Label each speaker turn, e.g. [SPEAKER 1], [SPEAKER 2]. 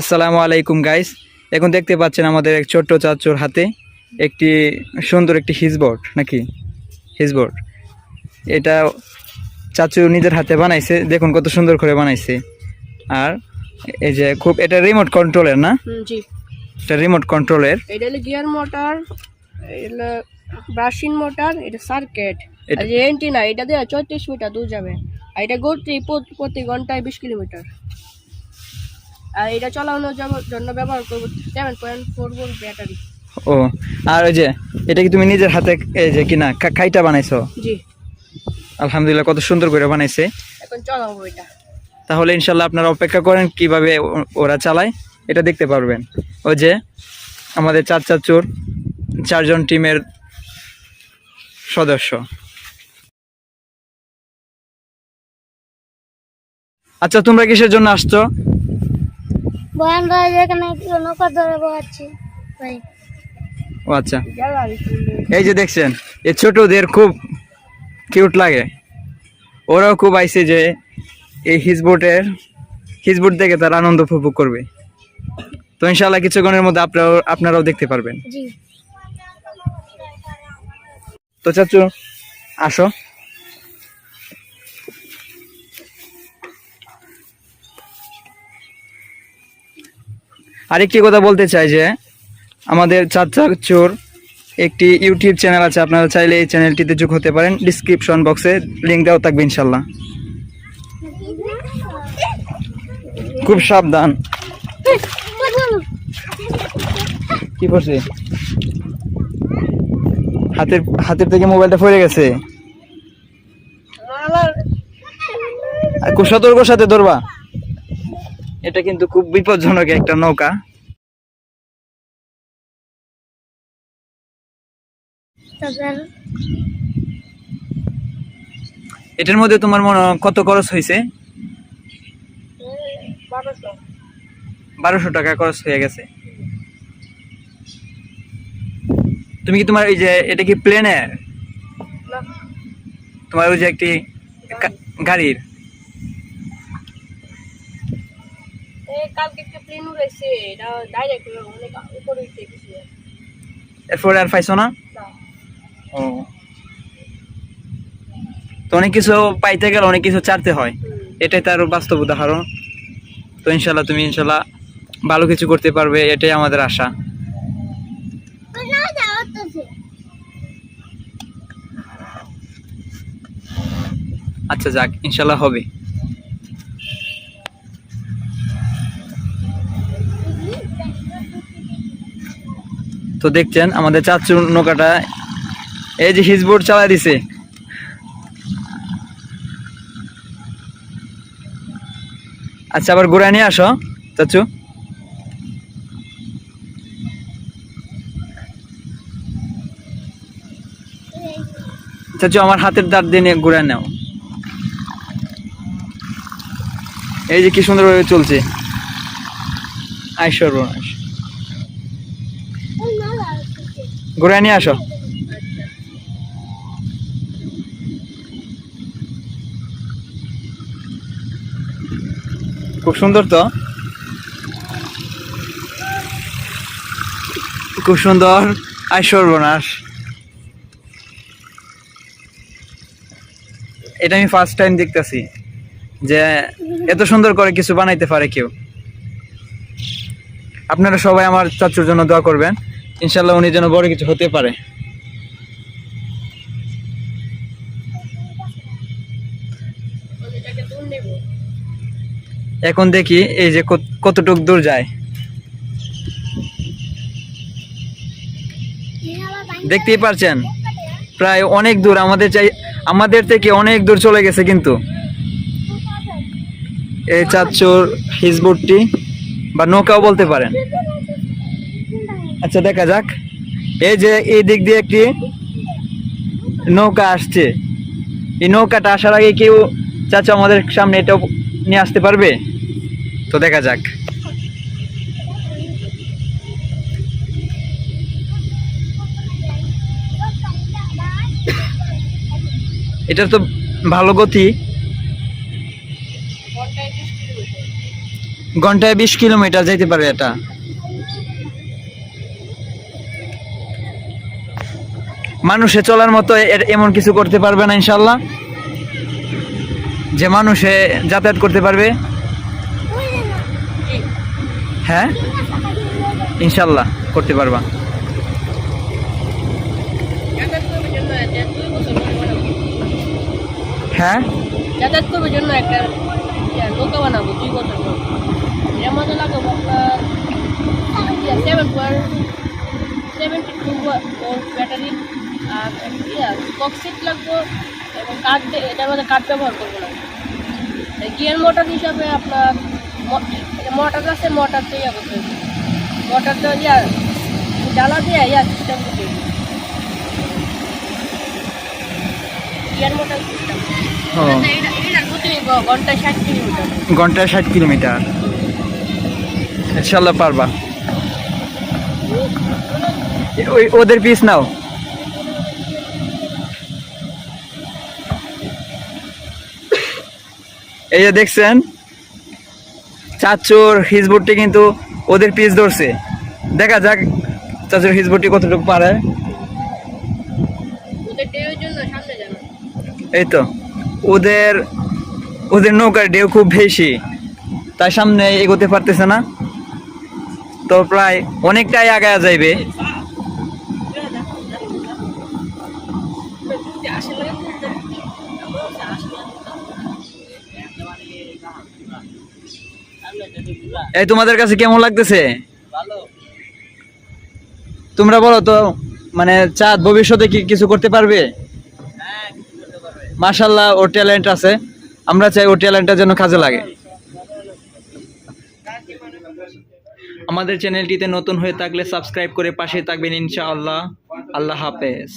[SPEAKER 1] আসসালামু আলাইকুম গাইস এখন দেখতে পাচ্ছেন আমাদের এক ছোট্ট চাচুর হাতে একটি সুন্দর একটি হিজবোর্ড নাকি? হিজবোর্ড এটা চাচু নিজের হাতে বানাইছে। দেখুন কত সুন্দর করে বানাইছে। আর এই যে খুব এটা রিমোট কন্ট্রোলের না?
[SPEAKER 2] জি।
[SPEAKER 1] এটা রিমোট কন্ট্রোলের
[SPEAKER 2] এটা হলো গিয়ার মোটর এটা ব্রাশিং মোটর এটা সার্কিট আর যে এন্টিনা এটা দিয়ে চৌত্রিশ মিটার দূর যাবে। আর এটা গতি প্রতি ঘন্টায় বিশ কিলোমিটার। আর এটা চালানোর জন্য ব্যবহার করব। Seven point four volt battery
[SPEAKER 1] ও আর ওই যে এটা কি তুমি নিজের হাতে এই যে কিনা খাইটা বানাইছো?
[SPEAKER 2] জি।
[SPEAKER 1] আলহামদুলিল্লাহ কত সুন্দর করে বানাইছে।
[SPEAKER 2] এখন চালাবো এটা।
[SPEAKER 1] তাহলে ইনশাল্লাহ আপনারা অপেক্ষা করেন কীভাবে ওরা চালায়। এটা দেখতে পারবেন। ওই যে আমাদের চার চাচুর চারজন টিমের সদস্য। আচ্ছা তোমরা কিসের জন্য আসছো?
[SPEAKER 3] আমরা যেখানে নৌকা ধরে বসাচ্ছি ভাই
[SPEAKER 1] ও আচ্ছা। এই যে দেখছেন এই ছোটদের খুব কিউট লাগে। ওরাও খুব আইছে যে এই হিজবোটের হিজবোট দেখে তারা আনন্দ উপভোগ করবে। তো ইনশাল্লাহ কিছুক্ষণের মধ্যে আপনারাও আপনারাও দেখতে পারবেন। তো চাচু আসো। আরেকটি কথা বলতে চাই যে আমাদের চাচা চোর একটি ইউটিউব চ্যানেল আছে, আপনারা চাইলে এই চ্যানেলটিতে যোগ হতে পারেন। ডিসক্রিপশন বক্সে লিঙ্ক দেওয়া থাকবে ইনশাল্লাহ খুব সাবধান। কি করছে? হাতের হাতের থেকে মোবাইলটা পড়ে গেছে। আর খুব সতর্কর সাথে ধরবা। এটা কিন্তু খুব বিপজ্জনক একটা নৌকা। এটার মধ্যে তোমার মনে কত খরচ হয়েছে?
[SPEAKER 2] বারোশো।
[SPEAKER 1] টাকা খরচ হয়ে গেছে। তুমি কি তোমার এই যে এটা কি প্লেনের? তোমার ওই যে একটি গাড়ির?
[SPEAKER 2] কালকে একটা প্লেন উড়াইছে এটা ডাইরেক্ট অনেক উপরে উঠে গেছে।
[SPEAKER 1] এরপরে আর পাইছো না?
[SPEAKER 2] না।
[SPEAKER 1] ও। তো অনেক কিছু পাইতে গেলে অনেক কিছু চারতে হয়। এটাই তার বাস্তব উদাহরণ। তো ইনশাল্লাহ তুমি ইনশাল্লাহ ভালো কিছু করতে পারবে এটাই আমাদের আশা। আচ্ছা যাক ইনশাল্লাহ হবে। তো দেখছেন, আমাদের চাচু নৌকাটা এই যে হিজবোর্ড চালাই দিছে। আচ্ছা আবার ঘুরায় নিয়ে আসো, চাচু। চাচু, আমার হাতের দাঁত দিয়ে ঘুরায় নাও। এই যে কি সুন্দরভাবে চলছে। আই ঘুরায় নিয়ে আসো। খুব সুন্দর তো? খুব সুন্দর। আই সর্বনাশ। এটা আমি ফার্স্ট টাইম দেখতেছি যে এত সুন্দর করে কিছু বানাইতে পারে কেউ। আপনারা সবাই আমার চাচুর জন্য দোয়া করবেন। ইনশাল্লাহ উনি যেন বড় কিছু হতে পারে। এখন দেখি এই যে কত- কতটুক দূর যায়। দেখতেই পারছেন? প্রায় অনেক দূর, আমাদের চাই, আমাদের থেকে অনেক দূর চলে গেছে কিন্তু। এই চাচ্চুর হিজবুটটি বা নৌকাও বলতে পারেন। আচ্ছা দেখা যাক। এই যে এই দিক দিয়ে একটি নৌকা আসছে। এই নৌকাটা আসার আগে কেউ চাচা আমাদের সামনে এটা নিয়ে আসতে পারবে? তো দেখা যাক। এটার তো ভালো গতি।
[SPEAKER 2] ঘন্টায় বিশ কিলোমিটার
[SPEAKER 1] যাইতে পারে এটা। মানুষে চলার মতো এমন কিছু করতে পারবে না ইনশাল্লাহ যে মানুষে যাতায়াত করতে পারবে। হ্যাঁ? ইনশাল্লাহ করতে পারবা। হ্যাঁ?
[SPEAKER 2] যাতায়াত করবার জন্য একটা নৌকা বানাবো, দুই বছর ব্যাটারি আর কক্সিট লাগবো এবং কাঠ এটার মধ্যে কাঠ ব্যবহার করব না। গিয়ার মোটর হিসাবে আপনার মোটর আছে মোটর দিয়ে ইয়া করতে হবে মোটরটা ইয়া জ্বালা দিয়ে ইয়া সিস্টেম করতে হবে গিয়ার মোটর সিস্টেম ঘন্টায় ষাট কিলোমিটার।
[SPEAKER 1] ইনশাল্লাহ পারবা। ওই ওদের পিস নাও। এই যে দেখছেন চাচুর হিজবুটটি কিন্তু ওদের পিস ধরছে। দেখা যাক চাচুর হিজবুটটি কতটুকু পারে। এই তো ওদের ওদের নৌকার ঢেউ খুব বেশি তাই সামনে এগোতে পারতেছে না। তো প্রায় অনেকটাই আগায় যাইবে। এই তোমাদের কাছে কেমন লাগতেছে? তোমরা বলো তো মানে চাঁদ ভবিষ্যতে কি কিছু করতে পারবে? মাশাল্লাহ ওর ট্যালেন্ট আছে। আমরা চাই ওর ট্যালেন্টটা যেন কাজে লাগে। আমাদের চ্যানেলটিতে নতুন হয়ে থাকলে সাবস্ক্রাইব করে পাশে থাকবেন ইনশাআল্লাহ। আল্লাহ হাফেজ।